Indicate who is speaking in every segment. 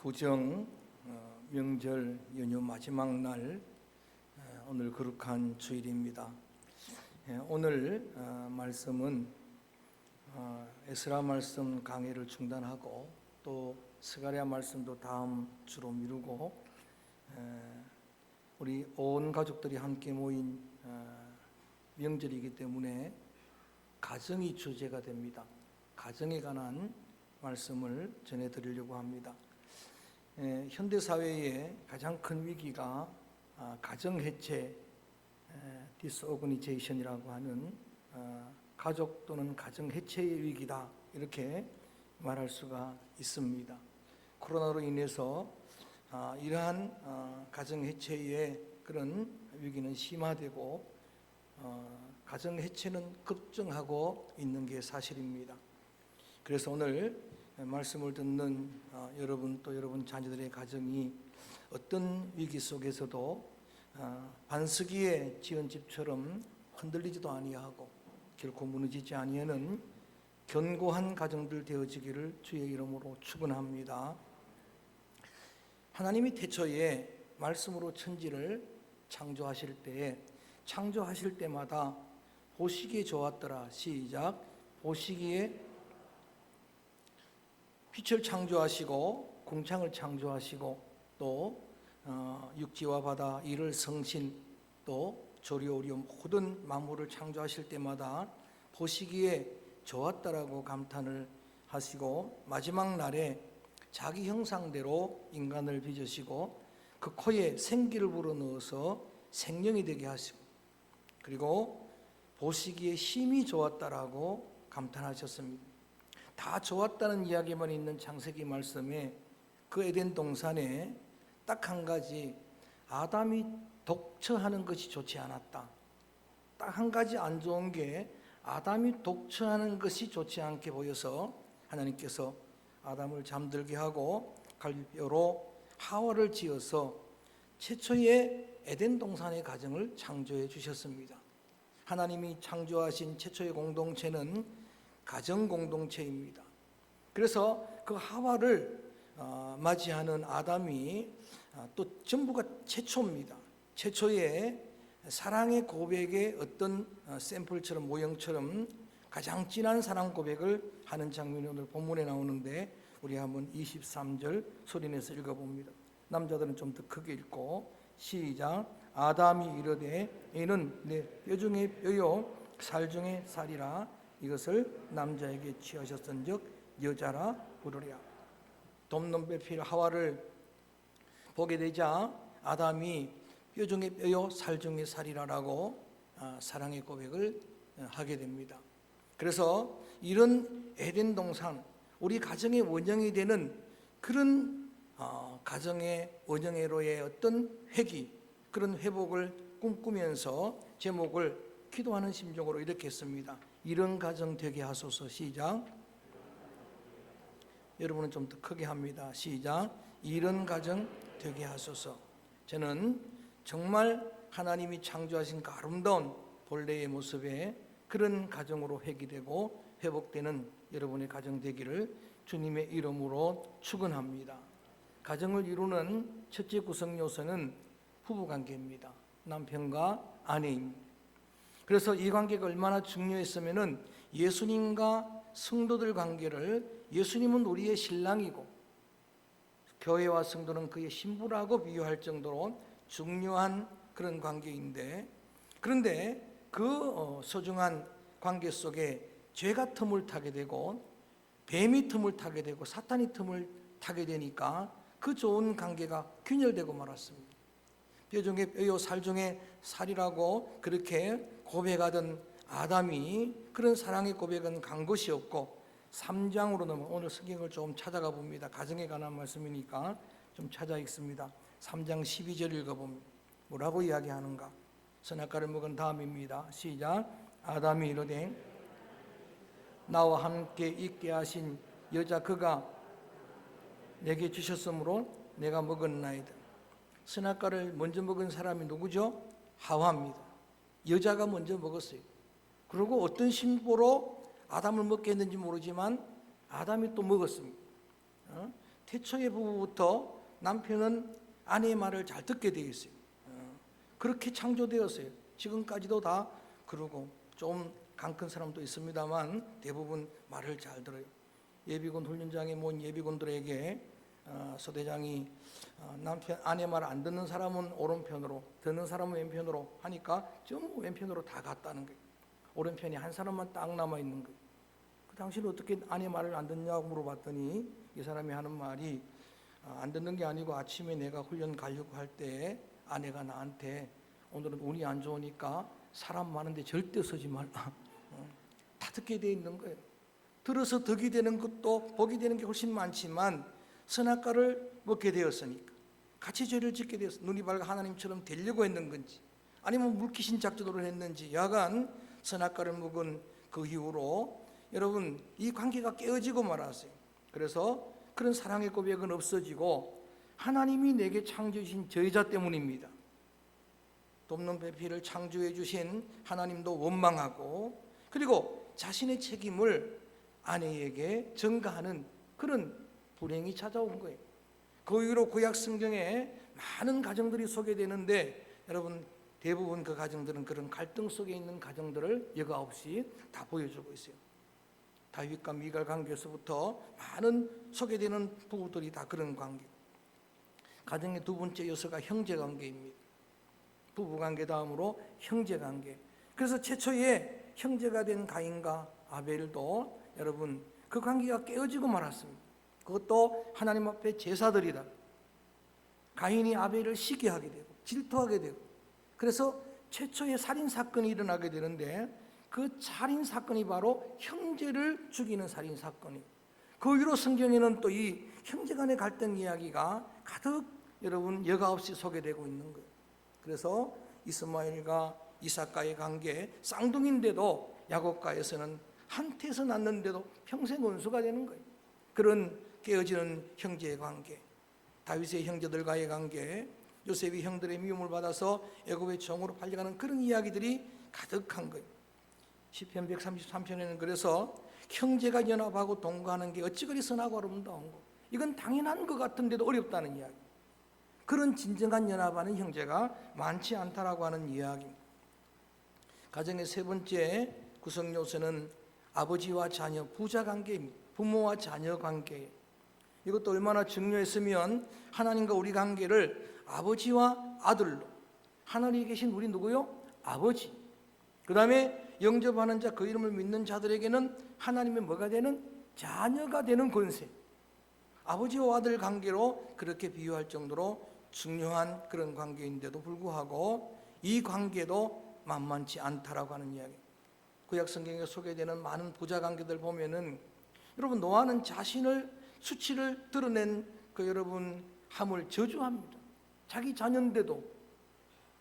Speaker 1: 구정 어, 명절 연휴 마지막 날 어, 오늘 거룩한 주일입니다. 예, 오늘 어, 말씀은 어, 에스라 말씀 강의를 중단하고 또 스가랴 말씀도 다음 주로 미루고 에, 우리 온 가족들이 함께 모인 어, 명절이기 때문에 가정이 주제가 됩니다. 가정에 관한 말씀을 전해드리려고 합니다. 에, 현대 사회의 가장 큰 위기가 아, 가정 해체, 디스오그니제이션이라고 하는 아, 가족 또는 가정 해체의 위기다 이렇게 말할 수가 있습니다. 코로나로 인해서 아, 이러한 아, 가정 해체의 그런 위기는 심화되고 어, 가정 해체는 급증하고 있는 게 사실입니다. 그래서 오늘 말씀을 듣는 어, 여러분 또 여러분 자녀들의 가정이 어떤 위기 속에서도 어, 반석이에 지은 집처럼 흔들리지도 아니하고 결코 무너지지 아니하는 견고한 가정들 되어지기를 주의 이름으로 축원합니다. 하나님이 태초에 말씀으로 천지를 창조하실 때에 창조하실 때마다 보시기에 좋았더라 시작 보시기에 빛을 창조하시고 궁창을 창조하시고 또 어, 육지와 바다 이를 성신 또 조리오리 모든 만물을 창조하실 때마다 보시기에 좋았다라고 감탄을 하시고 마지막 날에 자기 형상대로 인간을 빚으시고 그 코에 생기를 불어넣어서 생명이 되게 하시고 그리고 보시기에 힘이 좋았다라고 감탄하셨습니다. 다 좋았다는 이야기만 있는 창세기 말씀에 그 에덴 동산에 딱 한 가지 아담이 독처하는 것이 좋지 않았다. 딱 한 가지 안 좋은 게 아담이 독처하는 것이 좋지 않게 보여서 하나님께서 아담을 잠들게 하고 갈비뼈로 하와를 지어서 최초의 에덴 동산의 가정을 창조해 주셨습니다. 하나님이 창조하신 최초의 공동체는 가정 공동체입니다. 그래서 그 하와를 어, 맞이하는 아담이 어, 또 전부가 최초입니다. 최초의 사랑의 고백의 어떤 어, 샘플처럼 모형처럼 가장 진한 사랑 고백을 하는 장면이 오늘 본문에 나오는데 우리 한번 23절 소리내서 읽어봅니다. 남자들은 좀 더 크게 읽고 시작 아담이 이르되 이는 내 뼈중의 뼈요 살 중의 살이라 이것을 남자에게 취하셨은즉 여자라 부르랴 돕는 배필 하와를 보게 되자 아담이 뼈 중의 뼈요 살 중의 살이라라고 아, 사랑의 고백을 어, 하게 됩니다. 그래서 이런 에덴 동산 우리 가정의 원형이 되는 그런 어, 가정의 원형애로의 어떤 회기 그런 회복을 꿈꾸면서 제목을 기도하는 심정으로 이렇게 했습니다. 이런 가정 되게 하소서 시작. 여러분은 좀 더 크게 합니다. 시작. 이런 가정 되게 하소서. 저는 정말 하나님이 창조하신 그 아름다운 본래의 모습에 그런 가정으로 회귀되고 회복되는 여러분의 가정 되기를 주님의 이름으로 축원합니다. 가정을 이루는 첫째 구성 요소는 부부 관계입니다. 남편과 아내입니다. 그래서 이 관계가 얼마나 중요했으면은 예수님과 성도들 관계를 예수님은 우리의 신랑이고 교회와 성도는 그의 신부라고 비유할 정도로 중요한 그런 관계인데 그런데 그 어, 소중한 관계 속에 죄가 틈을 타게 되고 뱀이 틈을 타게 되고 사탄이 틈을 타게 되니까 그 좋은 관계가 균열되고 말았습니다. 뼈 중에 뼈요 살 중에 살이라고 그렇게 고백하던 아담이 그런 사랑의 고백은 간 것이 없고 3장으로 넘어 오늘 성경을 좀 찾아가 봅니다. 가정에 관한 말씀이니까 좀 찾아 읽습니다. 3장 12절 읽어봅니다. 뭐라고 이야기하는가? 선악과를 먹은 다음입니다. 시작. 아담이 이르되 나와 함께 있게 하신 여자 그가 내게 주셨으므로 내가 먹었나이다. 선악과를 먼저 먹은 사람이 누구죠? 하와입니다. 여자가 먼저 먹었어요. 그리고 어떤 심보로 아담을 먹게 했는지 모르지만 아담이 또 먹었습니다. 어? 태초의 부부부터 남편은 아내의 말을 잘 듣게 되어 있어요. 어, 그렇게 창조되었어요. 지금까지도 다 그러고 좀 강큰 사람도 있습니다만 대부분 말을 잘 들어요. 예비군 훈련장에 모인 예비군들에게 어, 소대장이 어, 남편 아내 말 안 듣는 사람은 오른편으로 듣는 사람은 왼편으로 하니까 전부 왼편으로 다 갔다는 거예요. 오른편이 한 사람만 딱 남아 있는 거예요. 그 당시는 어떻게 아내 말을 안 듣냐고 물어봤더니 이 사람이 하는 말이 어, 안 듣는 게 아니고 아침에 내가 훈련 가려고 할 때 아내가 나한테 오늘은 운이 안 좋으니까 사람 많은데 절대 서지 말라. 어, 다 듣게 돼 있는 거예요. 들어서 덕이 되는 것도 복이 되는 게 훨씬 많지만 선악과를 먹게 되었으니까 같이 죄를 짓게 되었어 눈이 밝아 하나님처럼 되려고 했는 건지 아니면 물귀신 작전으로 했는지 여간 선악과를 먹은 그 이후로 여러분 이 관계가 깨어지고 말았어요. 그래서 그런 사랑의 고백은 없어지고 하나님이 내게 창조해 주신 저여자 때문입니다. 돕는 배필을 창조해 주신 하나님도 원망하고 그리고 자신의 책임을 아내에게 전가하는 그런 불행이 찾아온 거예요. 그 이후로 구약 성경에 많은 가정들이 소개되는데 여러분 대부분 그 가정들은 그런 갈등 속에 있는 가정들을 여과 없이 다 보여주고 있어요. 다윗과 미갈 관계에서부터 많은 소개되는 부부들이 다 그런 관계. 가정의 두 번째 요소가 형제 관계입니다. 부부 관계 다음으로 형제 관계. 그래서 최초에 형제가 된 가인과 아벨도 여러분 그 관계가 깨어지고 말았습니다. 그것도 하나님 앞에 제사드리다. 가인이 아벨을 시기하게 되고 질투하게 되고 그래서 최초의 살인 사건이 일어나게 되는데 그 살인 사건이 바로 형제를 죽이는 살인 사건이. 그 이후로 성경에는 또 이 형제간의 갈등 이야기가 가득 여러분 여과 없이 소개되고 있는 거예요. 그래서 이스마엘과 이삭과의 관계 쌍둥이인데도 야곱과에서는 한태에서 낳는데도 평생 원수가 되는 거예요. 그런 깨어지는 형제의 관계, 다윗의 형제들과의 관계, 요셉이 형들의 미움을 받아서 애굽의 종으로 팔려가는 그런 이야기들이 가득한 거예요. 시편 133편에는 그래서 형제가 연합하고 동거하는 게 어찌 그리 선하고 아름다운 거. 이건 당연한 것 같은데도 어렵다는 이야기. 그런 진정한 연합하는 형제가 많지 않다라고 하는 이야기. 가정의 세 번째 구성 요소는 아버지와 자녀, 부자 관계입니다. 부모와 자녀 관계. 이것도 얼마나 중요했으면 하나님과 우리 관계를 아버지와 아들로 하늘에 계신 우리 누구요? 아버지. 그 다음에 영접하는 자, 그 이름을 믿는 자들에게는 하나님의 뭐가 되는 자녀가 되는 권세. 아버지와 아들 관계로 그렇게 비유할 정도로 중요한 그런 관계인데도 불구하고 이 관계도 만만치 않다라고 하는 이야기. 구약 성경에 소개되는 많은 부자 관계들 보면은 여러분 노아는 자신을 수치를 드러낸 그 여러분 함을 저주합니다. 자기 자녀인데도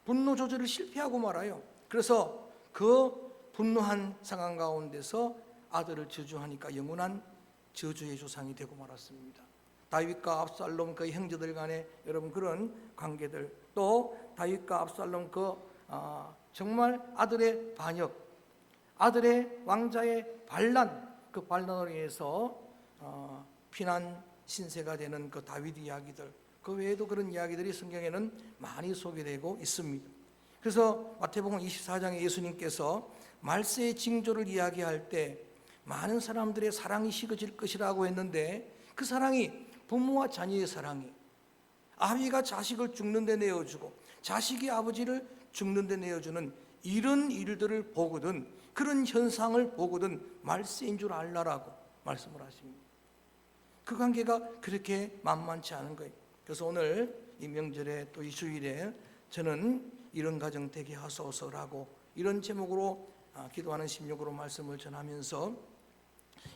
Speaker 1: 분노 조절을 실패하고 말아요. 그래서 그 분노한 상황 가운데서 아들을 저주하니까 영원한 저주의 조상이 되고 말았습니다. 다윗과 압살롬 그 형제들 간의 여러분 그런 관계들 또 다윗과 압살롬 그 아, 정말 아들의 반역, 아들의 왕자의 반란 그 반란으로 인해서 어, 피난 신세가 되는 그 다윗 이야기들 그 외에도 그런 이야기들이 성경에는 많이 소개되고 있습니다. 그래서 마태복음 24장에 예수님께서 말세의 징조를 이야기할 때 많은 사람들의 사랑이 식어질 것이라고 했는데 그 사랑이 부모와 자녀의 사랑이 아비가 자식을 죽는 데 내어주고 자식이 아버지를 죽는 데 내어주는 이런 일들을 보거든 그런 현상을 보거든 말세인 줄 알라라고 말씀을 하십니다. 그 관계가 그렇게 만만치 않은 거예요. 그래서 오늘 이 명절에 또 이 주일에 저는 이런 가정 되게 하소서라고 이런 제목으로 아, 기도하는 심령으로 말씀을 전하면서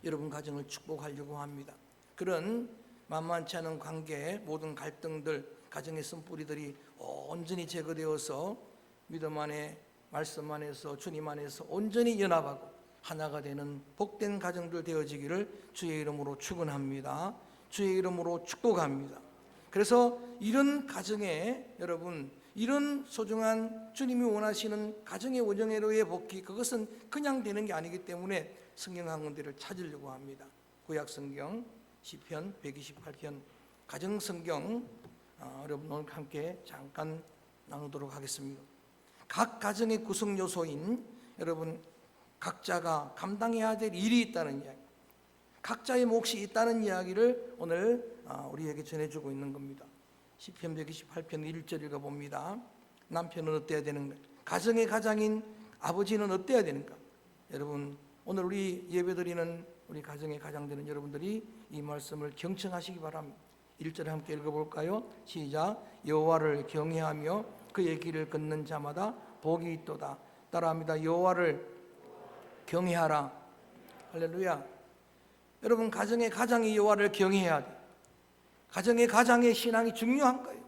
Speaker 1: 여러분 가정을 축복하려고 합니다. 그런 만만치 않은 관계 모든 갈등들 가정의 쓴뿌리들이 온전히 제거되어서 믿음 안에 말씀 안에서 주님 안에서 온전히 연합하고 하나가 되는 복된 가정들 되어지기를 주의 이름으로 축원합니다. 주의 이름으로 축복합니다. 그래서 이런 가정에 여러분 이런 소중한 주님이 원하시는 가정의 원정회로의 복귀 그것은 그냥 되는 게 아니기 때문에 성경 한 군데를 찾으려고 합니다. 구약 성경 시편 128편 가정 성경 어, 여러분 오늘 함께 잠깐 나누도록 하겠습니다. 각 가정의 구성 요소인 여러분 각자가 감당해야 될 일이 있다는 이야기, 각자의 몫이 있다는 이야기를 오늘 아, 우리에게 전해주고 있는 겁니다. 시편 128편 1절 읽어봅니다. 남편은 어때야 되는가? 가정의 가장인 아버지는 어때야 되는가? 여러분 오늘 우리 예배드리는 우리 가정의 가장 되는 여러분들이 이 말씀을 경청하시기 바랍니다. 1절 함께 읽어볼까요? 시작 여호와를 경외하며 그의 길을 걷는 자마다 복이 있도다. 따라합니다. 여호와를 경외하라. 할렐루야. 여러분 가정의 가장이 여호와를 경외해야 돼. 가정의 가장의 신앙이 중요한 거예요.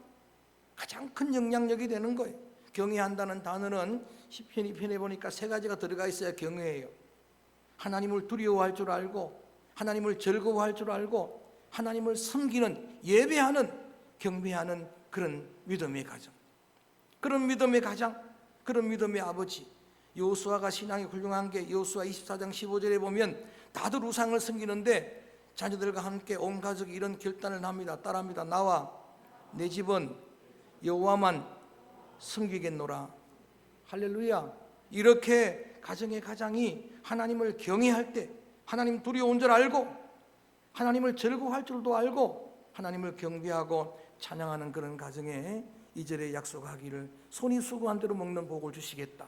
Speaker 1: 가장 큰 영향력이 되는 거예요. 경외한다는 단어는 시편 2편에 보니까 세 가지가 들어가 있어야 경외해요. 하나님을 두려워할 줄 알고 하나님을 즐거워할 줄 알고 하나님을 섬기는 예배하는 경배하는 그런 믿음의 가정. 그런 믿음의 가장, 그런 믿음의 아버지. 요수아가 신앙이 훌륭한 게 요수아 24장 15절에 보면 다들 우상을 섬기는데 자녀들과 함께 온 가족이 이런 결단을 합니다. 따라합니다. 나와 내 집은 여호와만 섬기겠노라. 할렐루야. 이렇게 가정의 가장이 하나님을 경외할 때 하나님 두려운 줄 알고 하나님을 즐거워할 줄도 알고 하나님을 경배하고 찬양하는 그런 가정에 이절에 약속하기를 손이 수고한 대로 먹는 복을 주시겠다.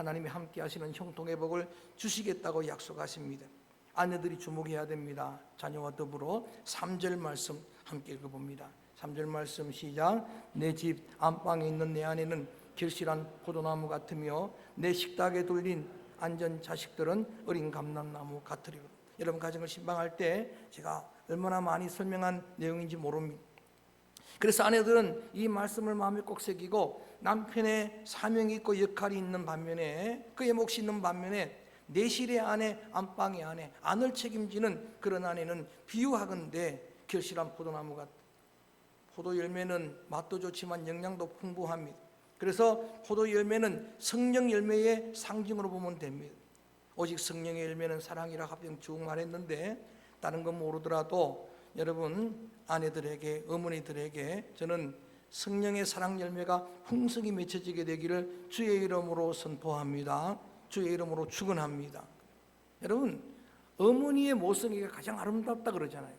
Speaker 1: 하나님이 함께 하시는 형통의 복을 주시겠다고 약속하십니다. 아내들이 주목해야 됩니다. 자녀와 더불어 3절 말씀 함께 읽어봅니다. 3절 말씀 시작 내 집 안방에 있는 내 아내는 결실한 포도나무 같으며 내 식탁에 둘린 안전 자식들은 어린 감람나무 같으리로 여러분 가정을 신방할 때 제가 얼마나 많이 설명한 내용인지 모릅니다. 그래서 아내들은 이 말씀을 마음에 꼭 새기고 남편의 사명이 있고 역할이 있는 반면에 그의 몫이 있는 반면에 내실의 아내, 안방의 아내, 안을 책임지는 그런 아내는 비유하건대 결실한 포도나무 같다. 포도 열매는 맛도 좋지만 영양도 풍부합니다. 그래서 포도 열매는 성령 열매의 상징으로 보면 됩니다. 오직 성령의 열매는 사랑이라 합병 쭉 말했는데 다른 건 모르더라도 여러분 아내들에게 어머니들에게 저는 성령의 사랑 열매가 풍성히 맺혀지게 되기를 주의 이름으로 선포합니다. 주의 이름으로 축원합니다. 여러분 어머니의 모성애가 가장 아름답다 그러잖아요.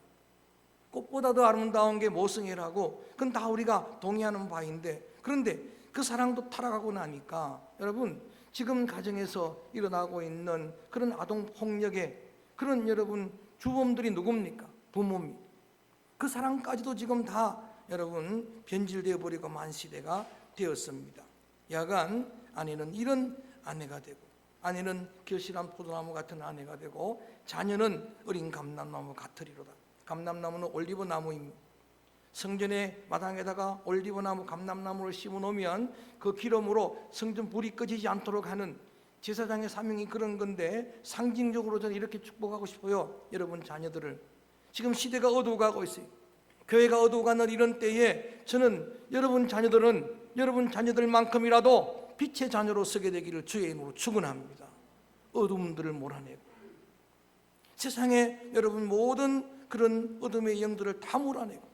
Speaker 1: 꽃보다 더 아름다운 게 모성애라고 그건 다 우리가 동의하는 바인데 그런데 그 사랑도 타락하고 나니까 여러분 지금 가정에서 일어나고 있는 그런 아동 폭력의 그런 여러분 주범들이 누굽니까? 부모입니다. 그 사랑까지도 지금 다 여러분 변질되어 버리고 만 시대가 되었습니다. 야간 아내는 이런 아내가 되고 아내는 결실한 포도나무 같은 아내가 되고 자녀는 어린 감람나무 같으리로다. 감람나무는 올리브 나무입니다. 성전의 마당에다가 올리브나무, 감람나무를 심어 놓으면 그 기름으로 성전 불이 꺼지지 않도록 하는 제사장의 사명이 그런 건데 상징적으로 저는 이렇게 축복하고 싶어요. 여러분 자녀들을 지금 시대가 어두워가고 있어요. 교회가 어두워가는 이런 때에 저는 여러분 자녀들은 여러분 자녀들만큼이라도 빛의 자녀로 서게 되기를 주의 이름으로 축원합니다. 어둠들을 몰아내고 세상에 여러분 모든 그런 어둠의 영들을 다 몰아내고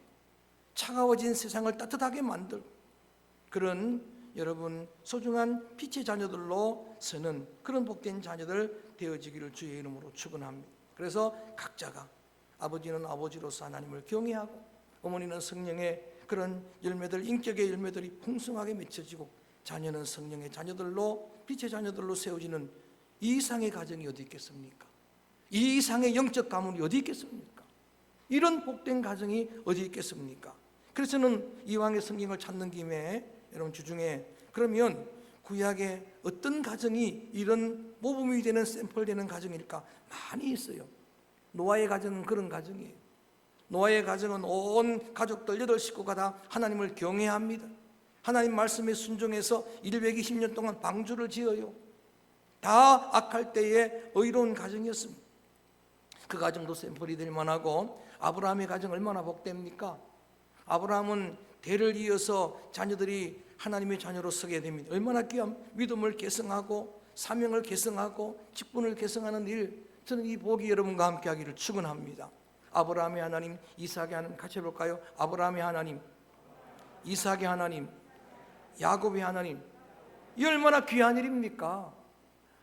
Speaker 1: 차가워진 세상을 따뜻하게 만들 그런 여러분 소중한 빛의 자녀들로 서는 그런 복된 자녀들 되어지기를 주의 이름으로 축원합니다. 그래서 각자가 아버지는 아버지로서 하나님을 경외하고 어머니는 성령의 그런 열매들 인격의 열매들이 풍성하게 맺혀지고 자녀는 성령의 자녀들로 빛의 자녀들로 세워지는 이 이상의 가정이 어디 있겠습니까? 이 이상의 영적 가문이 어디 있겠습니까? 이런 복된 가정이 어디 있겠습니까? 그래서 저는 이왕의 성경을 찾는 김에 여러분 주중에 그러면 구약의 어떤 가정이 이런 모범이 되는 샘플 되는 가정일까 많이 있어요. 노아의 가정은 그런 가정이에요. 노아의 가정은 온 가족들 여덟 식구가 다 하나님을 경외합니다. 하나님 말씀에 순종해서 120년 동안 방주를 지어요. 다 악할 때에 의로운 가정이었습니다. 그 가정도 샘플이 될 만하고 아브라함의 가정 얼마나 복됩니까? 아브라함은 대를 이어서 자녀들이 하나님의 자녀로 서게 됩니다. 얼마나 귀한 믿음을 계승하고 사명을 계승하고 직분을 계승하는 일 저는 이 복이 여러분과 함께 하기를 축원합니다. 아브라함의 하나님, 이삭의 하나님 같이 해볼까요? 아브라함의 하나님, 이삭의 하나님, 야곱의 하나님. 이 얼마나 귀한 일입니까?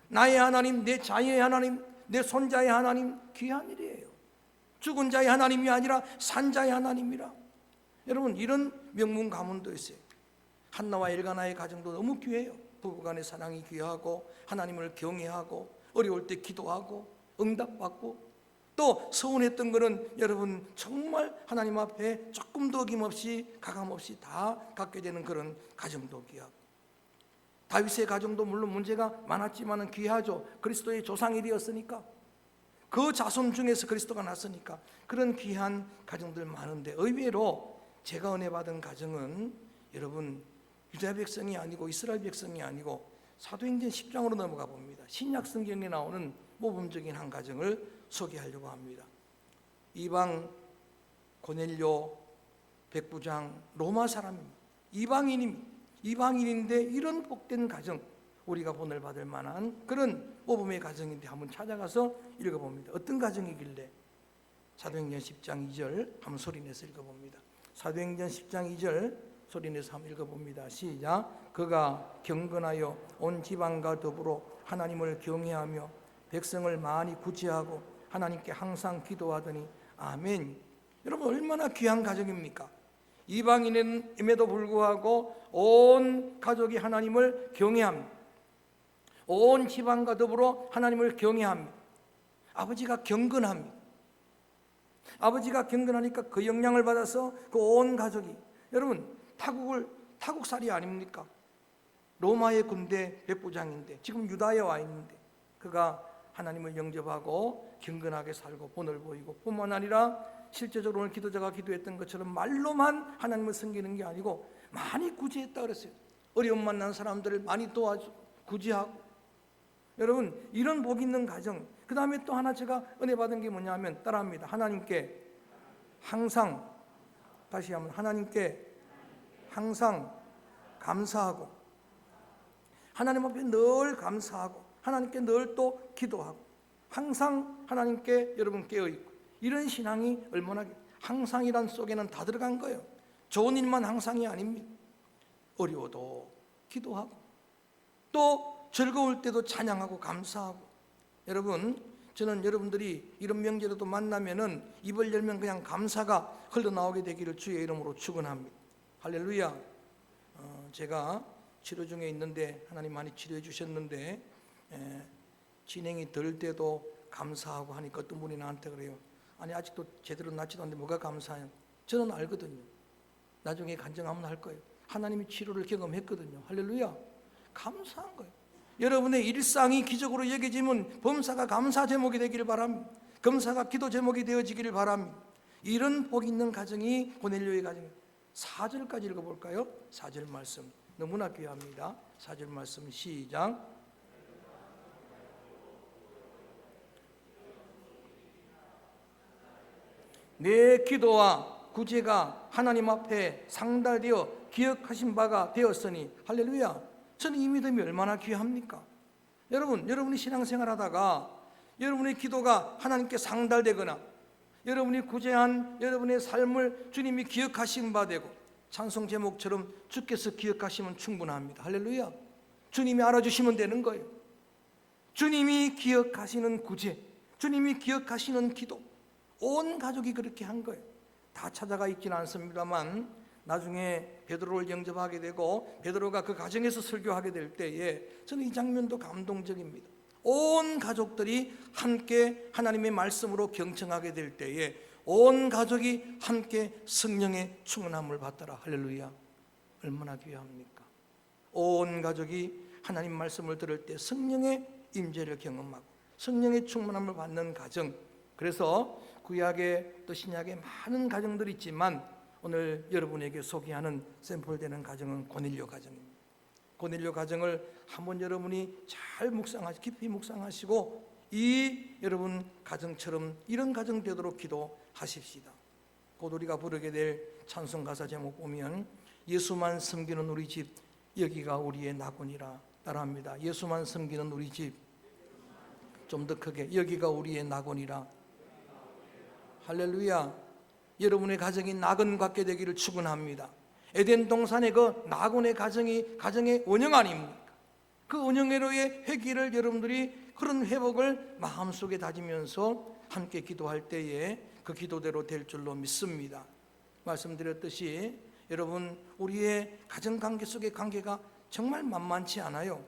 Speaker 1: 나의 하나님, 내 자녀의 하나님, 내 손자의 하나님 귀한 일이에요. 죽은 자의 하나님이 아니라 산 자의 하나님이라. 여러분 이런 명문 가문도 있어요. 한나와 엘가나의 가정도 너무 귀해요. 부부간의 사랑이 귀하고 하나님을 경외하고 어려울 때 기도하고 응답받고 또 서운했던 거는 여러분 정말 하나님 앞에 조금도 어김없이 가감없이 다 갖게 되는 그런 가정도 귀하고 다윗의 가정도 물론 문제가 많았지만은 귀하죠. 그리스도의 조상이 되었으니까 그 자손 중에서 그리스도가 났으니까 그런 귀한 가정들 많은데 의외로 제가 은혜 받은 가정은 여러분 유다 백성이 아니고 이스라엘 백성이 아니고 사도행전 10장으로 넘어가 봅니다. 신약 성경에 나오는 모범적인 한 가정을 소개하려고 합니다. 이방 고넬료 백부장 로마 사람입니다. 이방인입니다. 이방인인데 이런 복된 가정 우리가 본을 받을 만한 그런 모범의 가정인데 한번 찾아가서 읽어봅니다. 어떤 가정이길래 사도행전 10장 2절 한번 소리내서 읽어봅니다. 사도행전 10장 2절 소리내서 한번 읽어봅니다. 시작. 그가 경건하여 온 지방과 더불어 하나님을 경외하며 백성을 많이 구제하고 하나님께 항상 기도하더니 아멘. 여러분 얼마나 귀한 가정입니까? 이방인임에도 불구하고 온 가족이 하나님을 경외합니다. 온 지방과 더불어 하나님을 경외합니다. 아버지가 경건합니다. 아버지가 경건하니까 그 영향을 받아서 그 온 가족이 여러분 타국을 타국살이 아닙니까? 로마의 군대 백부장인데 지금 유다에 와 있는데 그가 하나님을 영접하고 경건하게 살고 본을 보이고 뿐만 아니라 실제적으로 오늘 기도자가 기도했던 것처럼 말로만 하나님을 섬기는 게 아니고 많이 구제했다 그랬어요. 어려움 만난 사람들을 많이 도와주 구제하고 여러분 이런 복 있는 가정 그 다음에 또 하나 제가 은혜 받은 게 뭐냐면 따라합니다. 하나님께 항상 다시 한번 하나님께 항상 감사하고 하나님 앞에 늘 감사하고 하나님께 늘 또 기도하고 항상 하나님께 여러분 깨어 있고 이런 신앙이 얼마나 항상이란 속에는 다 들어간 거예요. 좋은 일만 항상이 아닙니다. 어려워도 기도하고 또 즐거울 때도 찬양하고 감사하고 여러분 저는 여러분들이 이런 명절에도 만나면은 입을 열면 그냥 감사가 흘러나오게 되기를 주의 이름으로 축원합니다. 할렐루야. 어, 제가 치료 중에 있는데 하나님 많이 치료해 주셨는데 에, 진행이 덜 때도 감사하고 하니까 어떤 분이 나한테 그래요. 아니 아직도 제대로 낫지도 않는데 뭐가 감사해요? 저는 알거든요. 나중에 간증하면 할 거예요. 하나님이 치료를 경험했거든요. 할렐루야. 감사한 거예요. 여러분의 일상이 기적으로 여겨지면 범사가 감사 제목이 되기를 바랍니다. 검사가 기도 제목이 되어지기를 바랍니다. 이런 복 있는 가정이 고넬료의 가정. 4절까지 읽어볼까요? 4절 말씀 너무나 귀합니다. 4절 말씀 시작. 내 기도와 구제가 하나님 앞에 상달되어 기억하신 바가 되었으니 할렐루야. 저는 이 믿음이 얼마나 귀합니까? 여러분, 여러분이 신앙생활 하다가 여러분의 기도가 하나님께 상달되거나 여러분이 구제한 여러분의 삶을 주님이 기억하신 바 되고 찬송 제목처럼 주께서 기억하시면 충분합니다. 할렐루야. 주님이 알아주시면 되는 거예요. 주님이 기억하시는 구제, 주님이 기억하시는 기도, 온 가족이 그렇게 한 거예요. 다 찾아가 있지는 않습니다만 나중에 베드로를 영접하게 되고 베드로가 그 가정에서 설교하게 될 때에 저는 이 장면도 감동적입니다. 온 가족들이 함께 하나님의 말씀으로 경청하게 될 때에 온 가족이 함께 성령의 충만함을 받더라. 할렐루야. 얼마나 귀합니까? 온 가족이 하나님 말씀을 들을 때 성령의 임재를 경험하고 성령의 충만함을 받는 가정. 그래서 구약의 또 신약의 많은 가정들이 있지만 오늘 여러분에게 소개하는 샘플되는 가정은 고넬료 가정입니다. 고넬료 가정을 한번 여러분이 잘 묵상하시 깊이 묵상하시고 이 여러분 가정처럼 이런 가정 되도록 기도하십시다. 곧 우리가 부르게 될 찬송 가사 제목 보면 예수만 섬기는 우리 집 여기가 우리의 낙원이라 따라합니다. 예수만 섬기는 우리 집 좀 더 크게 여기가 우리의 낙원이라 할렐루야. 여러분의 가정이 낙원 같게 되기를 축원합니다. 에덴 동산의 그 낙원의 가정이 가정의 원형 아닙니까? 그 원형회로의 회기를 여러분들이 그런 회복을 마음속에 다지면서 함께 기도할 때에 그 기도대로 될 줄로 믿습니다. 말씀드렸듯이 여러분 우리의 가정 관계 속의 관계가 정말 만만치 않아요.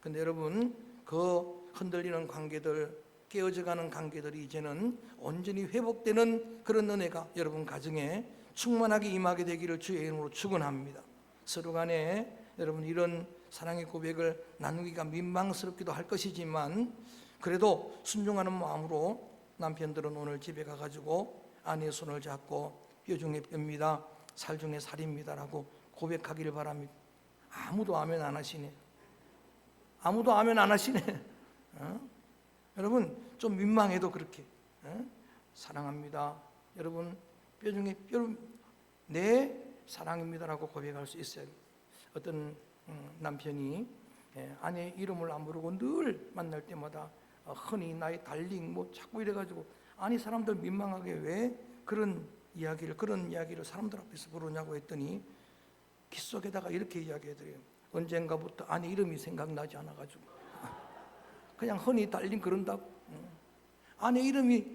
Speaker 1: 근데 여러분 그 흔들리는 관계들 깨어져가는 관계들이 이제는 온전히 회복되는 그런 은혜가 여러분 가정에 충만하게 임하게 되기를 주의 이름으로 축원합니다. 서로 간에 여러분 이런 사랑의 고백을 나누기가 민망스럽기도 할 것이지만 그래도 순종하는 마음으로 남편들은 오늘 집에 가가지고 아내의 손을 잡고 뼈 중에 뼈입니다. 살 중에 살입니다라고 고백하기를 바랍니다. 아무도 아멘 안 하시네. 아무도 아멘 안 하시네. 어? 여러분 좀 민망해도 그렇게 어? 사랑합니다. 여러분 뼈 중에 뼈내 사랑입니다라고 고백할 수 있어요. 어떤 음, 남편이 예, 아내 이름을 안 부르고 늘 만날 때마다 어, 흔히 나의 달링 뭐 자꾸 이래가지고 아니 사람들 민망하게 왜 그런 이야기를 그런 이야기를 사람들 앞에서 부르냐고 했더니 귀 속에다가 이렇게 이야기해드려요. 언젠가부터 아내 이름이 생각나지 않아가지고 그냥 흔히 달린 그런다고 응. 아내 이름이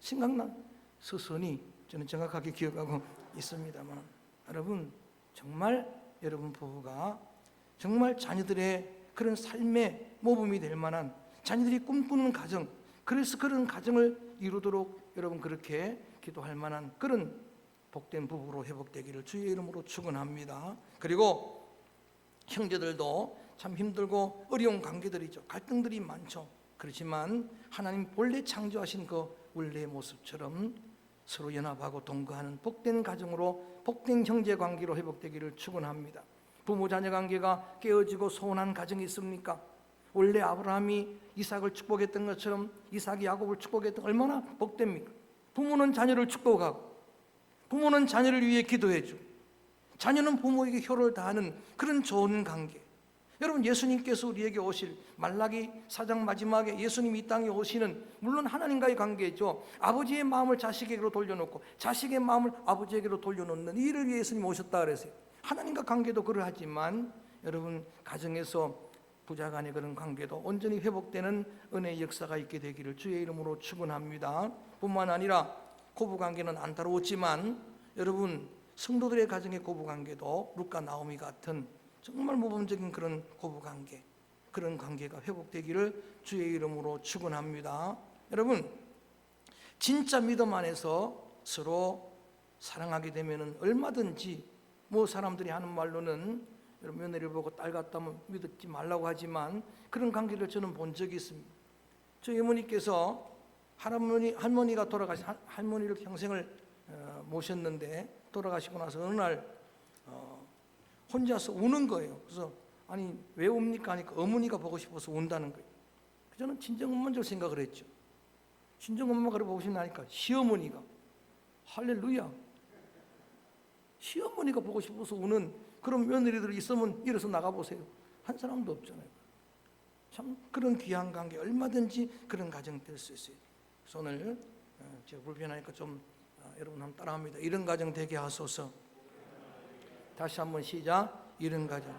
Speaker 1: 생각나 서서히 저는 정확하게 기억하고 있습니다만 여러분 정말 여러분 부부가 정말 자녀들의 그런 삶의 모범이 될 만한 자녀들이 꿈꾸는 가정 그래서 그런 가정을 이루도록 여러분 그렇게 기도할 만한 그런 복된 부부로 회복되기를 주의 이름으로 축원합니다. 그리고 형제들도 참 힘들고 어려운 관계들이죠. 갈등들이 많죠. 그렇지만 하나님 본래 창조하신 그 원래의 모습처럼 서로 연합하고 동거하는 복된 가정으로 복된 형제 관계로 회복되기를 축원합니다. 부모 자녀 관계가 깨어지고 소원한 가정이 있습니까? 원래 아브라함이 이삭을 축복했던 것처럼 이삭이 야곱을 축복했던 얼마나 복됩니까? 부모는 자녀를 축복하고 부모는 자녀를 위해 기도해 주고 자녀는 부모에게 효를 다하는 그런 좋은 관계. 여러분 예수님께서 우리에게 오실 말라기 사장 마지막에 예수님이 이 땅에 오시는 물론 하나님과의 관계죠. 아버지의 마음을 자식에게로 돌려놓고 자식의 마음을 아버지에게로 돌려놓는 이를 위해 예수님 오셨다 그랬어요. 하나님과 관계도 그러하지만 여러분 가정에서 부자 간의 그런 관계도 온전히 회복되는 은혜의 역사가 있게 되기를 주의 이름으로 축원합니다. 뿐만 아니라 고부 관계는 안 따라오지만 여러분 성도들의 가정의 고부 관계도 루카 나오미 같은 정말 모범적인 그런 고부 관계 그런 관계가 회복되기를 주의 이름으로 축원합니다. 여러분 진짜 믿음 안에서 서로 사랑하게 되면은 얼마든지 뭐 사람들이 하는 말로는 여러분 며느리를 보고 딸 같다면 믿지 말라고 하지만 그런 관계를 저는 본 적이 있습니다. 저희 어머니께서 할머니 할머니가 돌아가시 할머니를 평생을 어, 모셨는데 돌아가시고 나서 어느 날 어, 혼자서 우는 거예요. 그래서 아니 왜 웁니까 하니까 어머니가 보고 싶어서 운다는 거예요. 저는 친정 엄마인 줄 생각을 했죠. 친정 엄마가 보고 싶나니까 시어머니가 할렐루야. 시어머니가 보고 싶어서 우는 그런 며느리들이 있으면 일어서 나가 보세요. 한 사람도 없잖아요. 참 그런 귀한 관계 얼마든지 그런 가정 될 수 있어요. 오늘 어, 제가 불편하니까 좀 어, 여러분 한번 따라합니다. 이런 가정 되게 하소서. 다시 한번 시작. 이런 가정.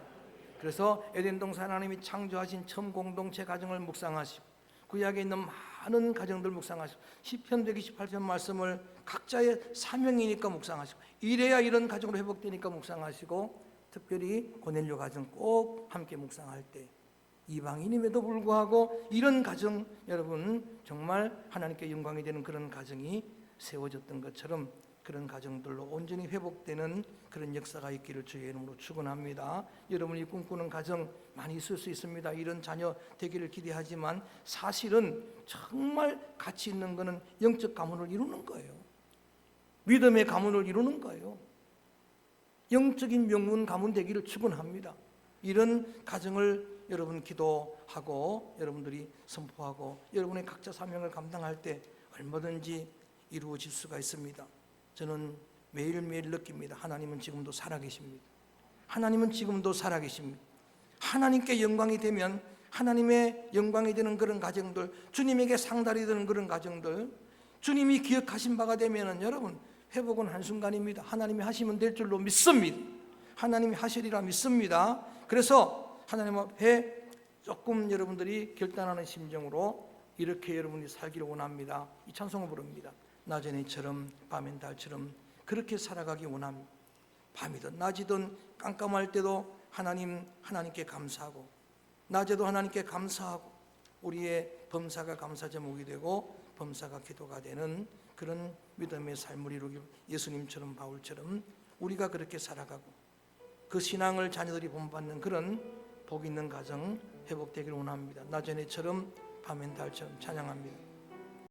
Speaker 1: 그래서 에덴 동산 하나님이 창조하신 처음 공동체 가정을 묵상하시고 구약에 있는 많은 가정들 묵상하시고 시편 128편 말씀을 각자의 사명이니까 묵상하시고 이래야 이런 가정으로 회복되니까 묵상하시고 특별히 고넬료 가정 꼭 함께 묵상할 때 이방인임에도 불구하고 이런 가정 여러분 정말 하나님께 영광이 되는 그런 가정이 세워졌던 것처럼 그런 가정들로 온전히 회복되는 그런 역사가 있기를 주의 이름으로 축원합니다. 여러분이 꿈꾸는 가정 많이 있을 수 있습니다. 이런 자녀 되기를 기대하지만 사실은 정말 가치 있는 것은 영적 가문을 이루는 거예요. 믿음의 가문을 이루는 거예요. 영적인 명문 가문 되기를 축원합니다. 이런 가정을 여러분 기도하고 여러분들이 선포하고 여러분의 각자 사명을 감당할 때 얼마든지 이루어질 수가 있습니다. 저는 매일매일 느낍니다. 하나님은 지금도 살아계십니다. 하나님은 지금도 살아계십니다. 하나님께 영광이 되면 하나님의 영광이 되는 그런 가정들, 주님에게 상달이 되는 그런 가정들, 주님이 기억하신 바가 되면은 여러분 회복은 한순간입니다. 하나님이 하시면 될 줄로 믿습니다. 하나님이 하시리라 믿습니다. 그래서 하나님 앞에 조금 여러분들이 결단하는 심정으로 이렇게 여러분이 살기를 원합니다. 이 찬송을 부릅니다. 낮에처럼 밤엔 달처럼 그렇게 살아가기 원합니다. 밤이든 낮이든 깜깜할 때도 하나님 하나님께 감사하고 낮에도 하나님께 감사하고 우리의 범사가 감사 제목이 되고 범사가 기도가 되는 그런 믿음의 삶을 이루기 예수님처럼 바울처럼 우리가 그렇게 살아가고 그 신앙을 자녀들이 본받는 그런 복 있는 가정 회복되기를 원합니다. 낮에처럼 밤엔 달처럼 찬양합니다.